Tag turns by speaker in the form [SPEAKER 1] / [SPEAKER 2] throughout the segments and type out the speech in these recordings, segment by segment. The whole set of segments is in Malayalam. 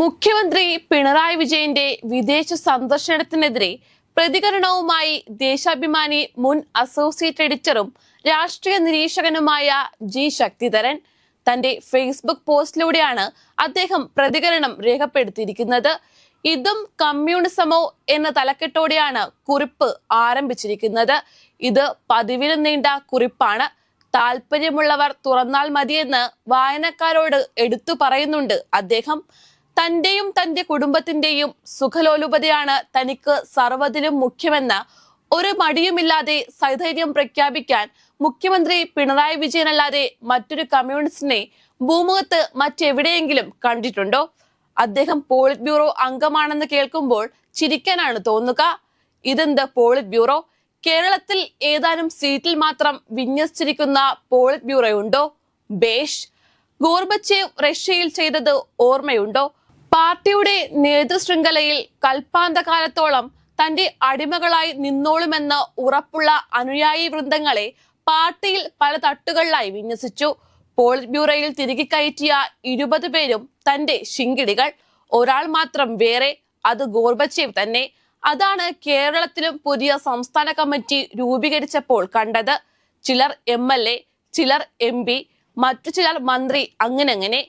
[SPEAKER 1] മുഖ്യമന്ത്രി പിണറായി വിജയന്റെ വിദേശ സന്ദർശനത്തിനെതിരെ പ്രതികരണവുമായി ദേശാഭിമാനി മുൻ അസോസിയേറ്റ് എഡിറ്ററും രാഷ്ട്രീയ നിരീക്ഷകനുമായ ജി ശക്തിധരൻ. തന്റെ ഫേസ്ബുക്ക് പോസ്റ്റിലൂടെയാണ് അദ്ദേഹം പ്രതികരണം രേഖപ്പെടുത്തിയിരിക്കുന്നത്. ഇതും കമ്മ്യൂണിസമോ എന്ന തലക്കെട്ടോടെയാണ് കുറിപ്പ് ആരംഭിച്ചിരിക്കുന്നത്. ഇത് പതിവിലും നീണ്ട കുറിപ്പാണ്. താല്പര്യമുള്ളവർ തുറന്നാൽ മതിയെന്ന് വായനക്കാരോട് എടുത്തു പറയുന്നുണ്ട് അദ്ദേഹം. തന്റെയും തന്റെ കുടുംബത്തിന്റെയും സുഖലോലുപതയാണ് തനിക്ക് സർവതിലും മുഖ്യമെന്ന് ഒരു മടിയുമില്ലാതെ സൈധൈര്യം പ്രഖ്യാപിക്കാൻ മുഖ്യമന്ത്രി പിണറായി വിജയനല്ലാതെ മറ്റൊരു കമ്മ്യൂണിസ്റ്റിനെ ഭൂമുഖത്ത് മറ്റെവിടെയെങ്കിലും കണ്ടിട്ടുണ്ടോ? അദ്ദേഹം പോളിറ്റ് ബ്യൂറോ അംഗമാണെന്ന് കേൾക്കുമ്പോൾ ചിരിക്കാനാണ് തോന്നുക. ഇതെന്ത് പോളിറ്റ് ബ്യൂറോ? കേരളത്തിൽ ഏതാനും സീറ്റിൽ മാത്രം വിന്യസിച്ചിരിക്കുന്ന പോളിറ്റ് ബ്യൂറോ ഉണ്ടോ ബേഷ്. ഗോർബച്ചേവ് റഷ്യയിൽ ചെയ്തത് ഓർമ്മയുണ്ടോ? പാർട്ടിയുടെ നേതൃശൃംഖലയിൽ കൽപ്പാന്തകാലത്തോളം തന്റെ അടിമകളായി നിന്നോളുമെന്ന് ഉറപ്പുള്ള അനുയായി വൃന്ദങ്ങളെ പാർട്ടിയിൽ പല തട്ടുകളിലായി വിന്യസിച്ചു. പോളിറ്റ് ബ്യൂറോയിൽ തിരികെ കയറ്റിയ ഇരുപത് പേരും തന്റെ ശിങ്കിടികൾ. ഒരാൾ മാത്രം വേറെ അത് ഗോർബച്ചേവ് തന്നെ. അതാണ് കേരളത്തിലും പുതിയ സംസ്ഥാന കമ്മിറ്റി രൂപീകരിച്ചപ്പോൾ കണ്ടത്. ചിലർ എം ചിലർ എം മറ്റു ചിലർ മന്ത്രി അങ്ങനെ അങ്ങനെ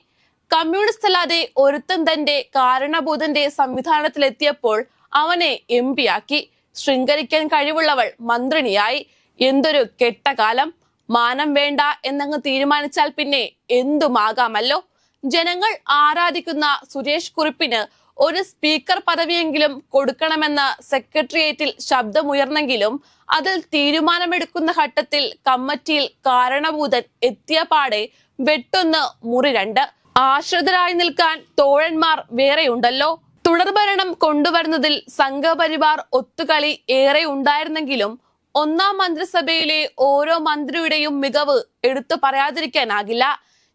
[SPEAKER 1] കമ്മ്യൂണിസ്റ്റ് അല്ലാതെ ഒരുത്തൻ തന്റെ കാരണഭൂതന്റെ സംവിധാനത്തിലെത്തിയപ്പോൾ അവനെ എം പി ആക്കി ശൃംഖരിക്കാൻ കഴിവുള്ളവൾ മന്ത്രിണിയായി. എന്തൊരു കെട്ടകാലം. മാനം വേണ്ട എന്നങ്ങ് തീരുമാനിച്ചാൽ പിന്നെ എന്തുമാകാമല്ലോ? ജനങ്ങൾ ആരാധിക്കുന്ന സുരേഷ് കുറിപ്പിന് ഒരു സ്പീക്കർ പദവിയെങ്കിലും കൊടുക്കണമെന്ന് സെക്രട്ടേറിയറ്റിൽ ശബ്ദമുയർന്നെങ്കിലും അതിൽ തീരുമാനമെടുക്കുന്ന ഘട്ടത്തിൽ കമ്മിറ്റിയിൽ കാരണഭൂതൻ എത്തിയ പാടെ വെട്ടൊന്ന് മുറി രണ്ട്. ആശ്രിതരായി നിൽക്കാൻ തോഴന്മാർ വേറെയുണ്ടല്ലോ. തുടർഭരണം കൊണ്ടുവരുന്നതിൽ സംഘപരിവാർ ഒത്തുകളി ഏറെ ഉണ്ടായിരുന്നെങ്കിലും ഒന്നാം മന്ത്രിസഭയിലെ ഓരോ മന്ത്രിയുടെയും മികവ് എടുത്തു പറയാതിരിക്കാനാകില്ല.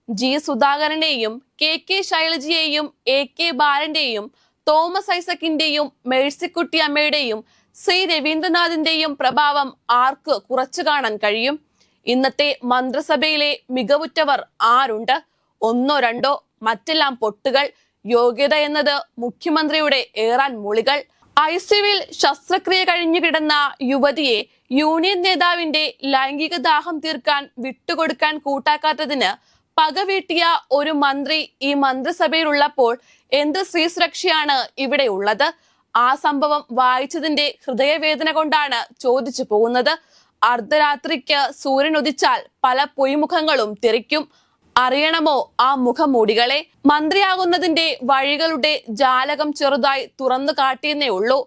[SPEAKER 1] ജി. സുധാകരനെയും കെ. കെ. ശൈലജയെയും എ. കെ. ബാലന്റെയും തോമസ് ഐസക്കിന്റെയും മേഴ്സിക്കുട്ടി അമ്മയുടെയും സി. രവീന്ദ്രനാഥിന്റെയും പ്രഭാവം ആർക്ക് കുറച്ചു കാണാൻ കഴിയും? ഇന്നത്തെ മന്ത്രിസഭയിലെ മികവുറ്റവർ ആരുണ്ട്? ഒന്നോ രണ്ടോ മറ്റെല്ലാം പൊട്ടുകൾ. യോഗ്യത എന്നത് മുഖ്യമന്ത്രിയുടെ ഏറാൻ മുളികൾ. ഐസിയുവിൽ ശസ്ത്രക്രിയ കഴിഞ്ഞു കിടന്ന യുവതിയെ യൂണിയൻ നേതാവിന്റെ ലൈംഗിക ദാഹം തീർക്കാൻ വിട്ടുകൊടുക്കാൻ കൂട്ടാക്കാത്തതിന് പകവീട്ടിയ ഒരു മന്ത്രി ഈ മന്ത്രിസഭയിലുള്ളപ്പോൾ എന്ത് സ്ത്രീ സുരക്ഷയാണ് ഇവിടെ ഉള്ളത്? ആ സംഭവം വായിച്ചതിന്റെ ഹൃദയവേദന കൊണ്ടാണ് ചോദിച്ചു പോകുന്നത്. അർദ്ധരാത്രിക്ക് സൂര്യൻ ഉദിച്ചാൽ പല പൊയ്മുഖങ്ങളും തെറിക്കും. അറിയണമോ ആ മുഖമൂടികളെ? മന്ത്രിയാകുന്നതിന്റെ വഴികളുടെ ജാലകം ചെറുതായി തുറന്നു കാട്ടിയെന്നേ ഉള്ളൂ.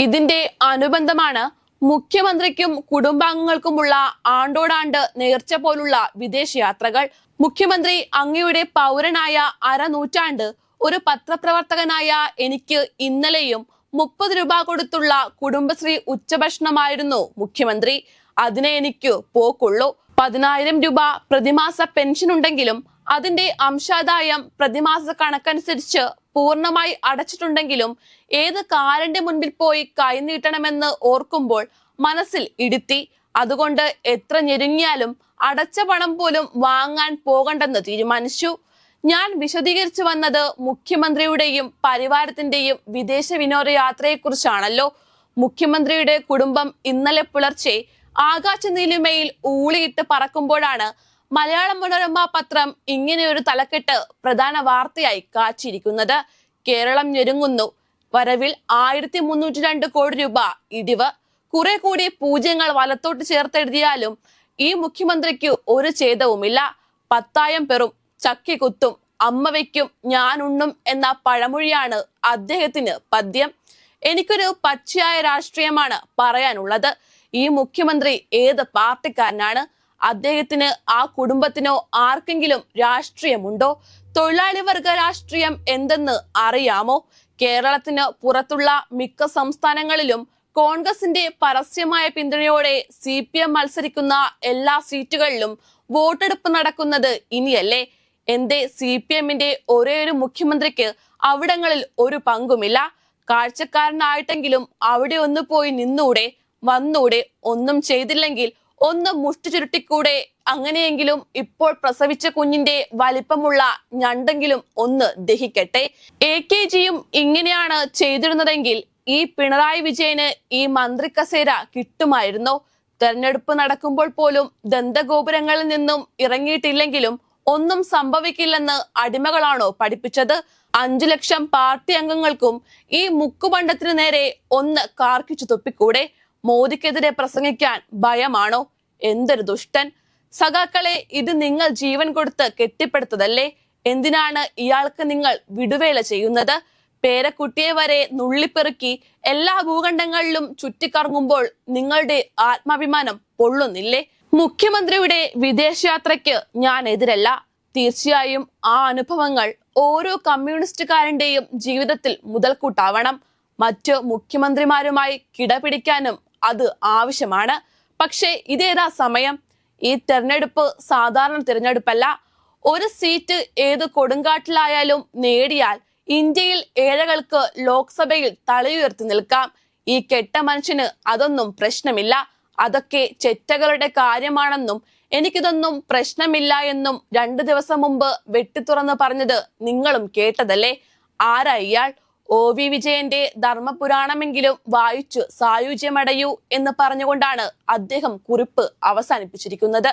[SPEAKER 1] ഇതിന്റെ അനുബന്ധമാണ് മുഖ്യമന്ത്രിക്കും കുടുംബാംഗങ്ങൾക്കുമുള്ള ആണ്ടോടാണ്ട് നേർച്ച പോലുള്ള വിദേശയാത്രകൾ. മുഖ്യമന്ത്രി അങ്ങയുടെ പൗരനായ അരനൂറ്റാണ്ട് ഒരു പത്രപ്രവർത്തകനായ എനിക്ക് ഇന്നലെയും മുപ്പത് രൂപ കൊടുത്തുള്ള കുടുംബശ്രീ ഉച്ചഭക്ഷണമായിരുന്നു മുഖ്യമന്ത്രി. അതിനെ എനിക്ക് പോക്കുള്ളൂ. പതിനായിരം രൂപ പ്രതിമാസ പെൻഷൻ ഉണ്ടെങ്കിലും അതിന്റെ അംശാദായം പ്രതിമാസ കണക്കനുസരിച്ച് പൂർണമായി അടച്ചിട്ടുണ്ടെങ്കിലും ഏത് കാരന്റെ മുൻപിൽ പോയി കൈനീട്ടണമെന്ന് ഓർക്കുമ്പോൾ മനസ്സിൽ ഇടുത്തി അതുകൊണ്ട് എത്ര ഞെരുങ്ങിയാലും അടച്ച പണം പോലും വാങ്ങാൻ പോകണ്ടെന്ന് തീരുമാനിച്ചു. ഞാൻ വിശദീകരിച്ചു വന്നത് മുഖ്യമന്ത്രിയുടെയും പരിവാരത്തിന്റെയും വിദേശ വിനോദയാത്രയെക്കുറിച്ചാണല്ലോ മുഖ്യമന്ത്രിയുടെ കുടുംബം ഇന്നലെ പുലർച്ചെ ആകാശ നീലിമയിൽ ഊളിയിട്ട് പറക്കുമ്പോഴാണ് മലയാള മനോരമ പത്രം ഇങ്ങനെ ഒരു തലക്കെട്ട് പ്രധാന വാർത്തയായി കാച്ചിരിക്കുന്നത്. കേരളം ഞെരുങ്ങുന്നു. വരവിൽ ആയിരത്തി മുന്നൂറ്റി രണ്ട് കോടി രൂപ ഇടിവ്. കുറെ കൂടി പൂജ്യങ്ങൾ വലത്തോട്ട് ചേർത്തെഴുതിയാലും ഈ മുഖ്യമന്ത്രിക്ക് ഒരു ഛേദവുമില്ല. പത്തായം പെറും ചക്കി കുത്തും അമ്മ വയ്ക്കും ഞാൻ ഉണ്ണും എന്ന പഴമൊഴിയാണ് അദ്ദേഹത്തിന് പദ്യം. എനിക്കൊരു പച്ചയായ രാഷ്ട്രീയമാണ് പറയാനുള്ളത്. ഈ മുഖ്യമന്ത്രി ഏത് പാർട്ടിക്കാരനാണ്? അദ്ദേഹത്തിന് ആ കുടുംബത്തിനോ ആർക്കെങ്കിലും രാഷ്ട്രീയമുണ്ടോ? തൊഴിലാളി വർഗ രാഷ്ട്രീയം എന്തെന്ന് അറിയാമോ? കേരളത്തിന് പുറത്തുള്ള മിക്ക സംസ്ഥാനങ്ങളിലും കോൺഗ്രസിന്റെ പരസ്യമായ പിന്തുണയോടെ സി പി എം മത്സരിക്കുന്ന എല്ലാ സീറ്റുകളിലും വോട്ടെടുപ്പ് നടക്കുന്നത് ഇനിയല്ലേ? എന്തേ സി പി എമ്മിന്റെ ഒരേ ഒരു മുഖ്യമന്ത്രിക്ക് അവിടങ്ങളിൽ ഒരു പങ്കുമില്ല? കാഴ്ചക്കാരനായിട്ടെങ്കിലും അവിടെ ഒന്ന് പോയി നിന്നൂടെ? വന്നൂടെ ഒന്നും ചെയ്തില്ലെങ്കിൽ ഒന്ന് മുഷ്ടി ചുരുട്ടിക്കൂടെ. അങ്ങനെയെങ്കിലും ഇപ്പോൾ പ്രസവിച്ച കുഞ്ഞിന്റെ വലിപ്പമുള്ള ഞണ്ടെങ്കിലും ഒന്ന് ദഹിക്കട്ടെ. എ കെ ജിയും ഇങ്ങനെയാണ് ചെയ്തിരുന്നതെങ്കിൽ ഈ പിണറായി വിജയന് ഈ മന്ത്രി കസേര കിട്ടുമായിരുന്നോ? തെരഞ്ഞെടുപ്പ് നടക്കുമ്പോൾ പോലും ദന്തഗോപുരങ്ങളിൽ നിന്നും ഇറങ്ങിയിട്ടില്ലെങ്കിലും ഒന്നും സംഭവിക്കില്ലെന്ന് അടിമകളാണോ പഠിപ്പിച്ചത്? അഞ്ചു ലക്ഷം പാർട്ടി അംഗങ്ങൾക്കും ഈ മുക്കുപണ്ടത്തിന് നേരെ ഒന്ന് കാർക്കിച്ചു തുപ്പിക്കൂടെ? മോദിക്കെതിരെ പ്രസംഗിക്കാൻ ഭയമാണോ? എന്തൊരു ദുഷ്ടൻ. സഖാക്കളെ ഇത് നിങ്ങൾ ജീവൻ കൊടുത്ത് കെട്ടിപ്പടുത്തതല്ലേ? എന്തിനാണ് ഇയാൾക്ക് നിങ്ങൾ വിടുവേല ചെയ്യുന്നത്? പേരക്കുട്ടിയെ വരെ നുള്ളിപ്പെറുക്കി എല്ലാ ഭൂഖണ്ഡങ്ങളിലും ചുറ്റിക്കറങ്ങുമ്പോൾ നിങ്ങളുടെ ആത്മാഭിമാനം പൊള്ളുന്നില്ലേ? മുഖ്യമന്ത്രിയുടെ വിദേശയാത്രയ്ക്ക് ഞാൻ എതിരല്ല. തീർച്ചയായും ആ അനുഭവങ്ങൾ ഓരോ കമ്മ്യൂണിസ്റ്റുകാരന്റെയും ജീവിതത്തിൽ മുതൽക്കൂട്ടാവണം. മറ്റ് മുഖ്യമന്ത്രിമാരുമായി കിടപിടിക്കാനും അത് ആവശ്യമാണ്. പക്ഷേ ഇതേതാ സമയം? ഈ തെരഞ്ഞെടുപ്പ് സാധാരണ തിരഞ്ഞെടുപ്പല്ല. ഒരു സീറ്റ് ഏത് കൊടുങ്കാട്ടിലായാലും നേടിയാൽ ഇന്ത്യയിൽ ഏഴകൾക്ക് ലോക്സഭയിൽ തലയുയർത്തി നിൽക്കാം. ഈ കെട്ട മനുഷ്യന് അതൊന്നും പ്രശ്നമില്ല. അതൊക്കെ ചെറ്റകളുടെ കാര്യമാണെന്നും എനിക്കിതൊന്നും പ്രശ്നമില്ല എന്നും രണ്ടു ദിവസം മുമ്പ് വെട്ടിത്തുറന്ന് പറഞ്ഞത് നിങ്ങളും കേട്ടതല്ലേ? ആരാ ഇയാൾ? ഒ വി വിജയന്റെ ധർമ്മപുരാണമെങ്കിലും വായിച്ചു സായുജ്യമടയൂ എന്ന് പറഞ്ഞുകൊണ്ടാണ് അദ്ദേഹം കുറിപ്പ് അവസാനിപ്പിച്ചിരിക്കുന്നത്.